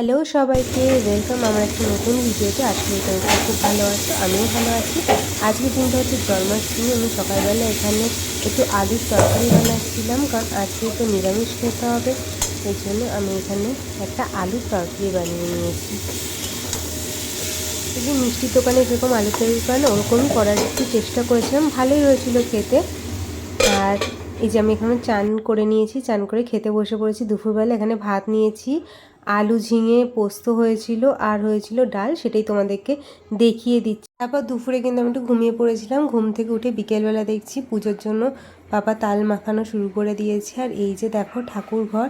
Hello সবাইকে welcome আমার একটা নতুন ভিডিওতে আজকে তোমরা খুব ভালো আছো, আমিও ভালো আছি। আজকে দিনটা হচ্ছে জন্মাষ্টমী, আমি সকালবেলা এখানে একটু আলুর তরকারি বানাচ্ছিলাম, কারণ আজকে তো নিরামিষ খেতে হবে এই জন্য আমি এখানে একটা আলুর তরকারি বানিয়ে নিয়েছি। এই যে মিষ্টির দোকানে যেরকম আলুর তরকারি করে না ওরকমই করার একটু চেষ্টা করেছিলাম, ভালোই হয়েছিল খেতে। আর এই যে আমি এখানে চান করে নিয়েছি, চান করে খেতে বসে পড়েছি। দুপুরবেলা এখানে ভাত নিয়েছি, আলু ঝিঙে, পোস্ত হয়েছিল, আর হয়েছিল ডাল, সেটাই তোমাদেরকে দেখিয়ে দিচ্ছি। তারপর দুপুরে কিন্তু আমি একটু ঘুমিয়ে পড়েছিলাম। ঘুম থেকে উঠে বিকেলবেলা দেখছি পুজোর জন্য বাবা তাল মাখানো শুরু করে দিয়েছে। আর এই যে দেখো ঠাকুর ঘর,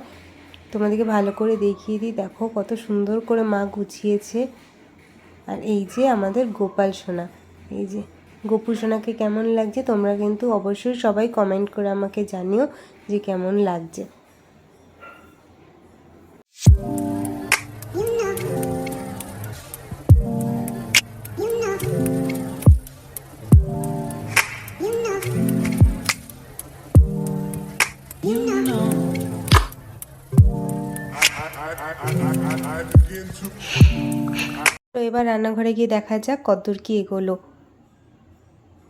তোমাদেরকে ভালো করে দেখিয়ে দিই। দেখো কত সুন্দর করে মা গুছিয়েছে। আর এই যে আমাদের গোপাল সোনা, এই যে গোপু সোনাকে কেমন লাগছে তোমরা কিন্তু অবশ্যই সবাই কমেন্ট করে আমাকে জানিও যে কেমন লাগছে। এবার রান্নাঘরে গিয়ে দেখা যাক কতদূর কি এগোলো।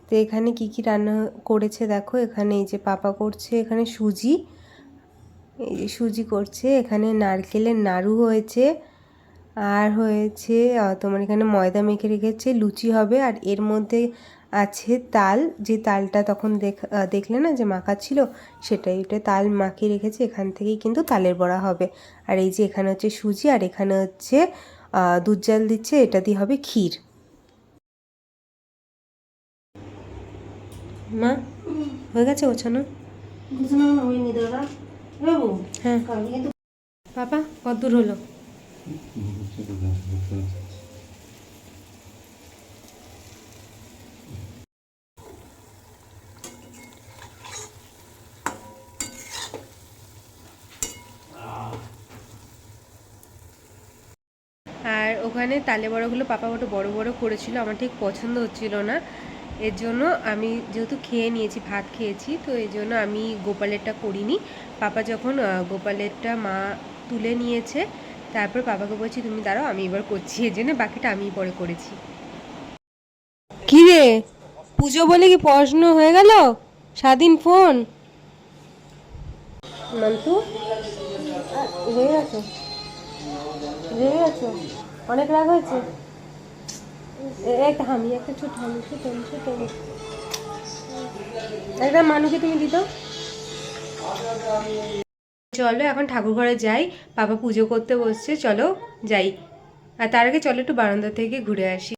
তো এখানে কি কি রান্না করেছে দেখো। এখানে এই যে পাপা করছে, এখানে সুজি। এই যে সুজি করছে, এখানে নারকেলের নাড়ু হয়েছে। আর হয়েছে তোমার এখানে ময়দা মেখে রেখেছে, লুচি হবে। আর এর মধ্যে আছে তাল। যে তালটা তখন দেখ দেখলে না যে মাখাচ্ছিল সেটাই। এটা তাল মাখিয়ে রেখেছে, এখান থেকেই কিন্তু তালের বড়া হবে। আর এই যে এখানে হচ্ছে সুজি, আর এখানে হচ্ছে দুধ জাল দিচ্ছে, এটা দিয়ে হবে ক্ষীর। মা হয়ে গেছে ওছানো হ্যাঁ। পাপা কতদূর হলো? আর ওখানে তালে বড়াগুলো পাপা বড় বড় করেছিল আমার ঠিক পছন্দ হচ্ছিল না। এর জন্য আমি যেহেতু খেয়ে নিয়েছি ভাত খেয়েছি তো এই জন্য আমি গোপালেরটা করিনি। পাপা যখন গোপালেরটা মা তুলে নিয়েছে তারপর পাপাকে বলছি তুমি দাঁড়াও আমি এবার করছি। এই জন্য বাকিটা আমি পরে করেছি। কি রে? পুজো বলে কি পড়াশুনো হয়ে গেল? স্বাধীন ফোন। মান্তু রেগে গেছো। রেগে গেছো। অনেক রাগ হয়েছে? একটা হামি, একটা ছোট হামি, ছোট ছোট একটা মানুষকে তুমি দিত? চলো, এখন ঠাকুর ঘরে যাই। বাবা পুজো করতে বসছে, চলো যাই। আর তার আগে চলো একটু বারান্দা থেকে ঘুরে আসি।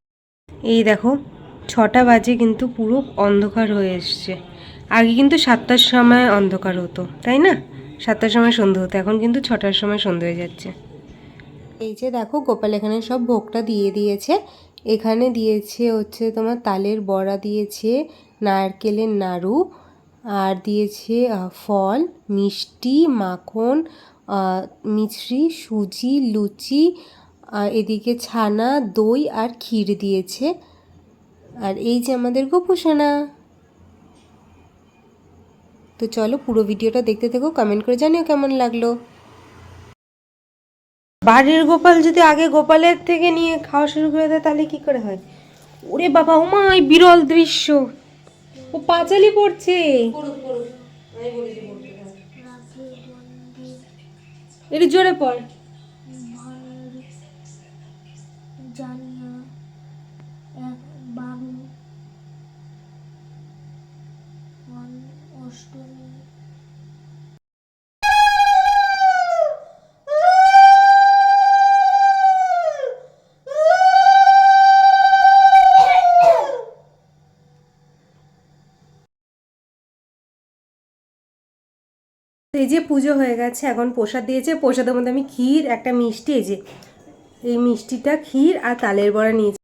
এই দেখো, ছটা বাজে কিন্তু পুরো অন্ধকার হয়ে এসছে। আগে কিন্তু সাতটার সময় অন্ধকার হতো, তাই না? সাতটার সময় সন্ধে হতো, এখন কিন্তু ছটার সময় সন্ধে হয়ে যাচ্ছে। এই যে দেখো, গোপাল এখানে সব ভোগটা দিয়ে দিয়েছে। এখানে দিয়েছে হচ্ছে তোমার তালের বড়া দিয়েছে, নারকেলের নাড়ু, আর দিয়েছে ফল, মিষ্টি, মাখন মিছরি, সুজি, লুচি এদিকে ছানা, দই আর ক্ষীর দিয়েছে। আর এই যে আমাদের গোপুসোনা। তো চলো পুরো ভিডিওটা দেখতে থেকো, কমেন্ট করে জানিও কেমন লাগল। বাড়ির গোপাল যদি আগে গোপালের থেকে নিয়ে খাওয়া শুরু করে দেয় তাহলে কি করে হয় ওরে বাবা উমাই বিরল দৃশ্য ও পাঁচালি পড়ছে এটি জোরে পড় এই যে পুজো হয়ে গেছে, এখন প্রসাদ দিয়েছে। প্রসাদের মধ্যে আমি ক্ষীর, একটা মিষ্টি, এই যে এই মিষ্টিটা ক্ষীর আর তালের বড়া নিয়েছি।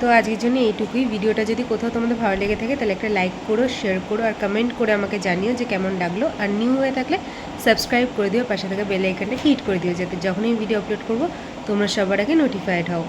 তো আজকের জন্য এইটুকুই। ভিডিওটা যদি কোথাও তোমাদের ভালো লেগে থাকে, তাহলে একটা লাইক করো শেয়ার করো আর কমেন্ট করে আমাকে জানিও যে কেমন লাগল। আর নিউ হয়ে থাকলে সাবস্ক্রাইব করে দিও, পাশে থাকা বেল আইকনটা হিট করে দিও, যাতে যখনই ভিডিও আপলোড করব, তোমরা সবার আগে নোটিফাইড হও।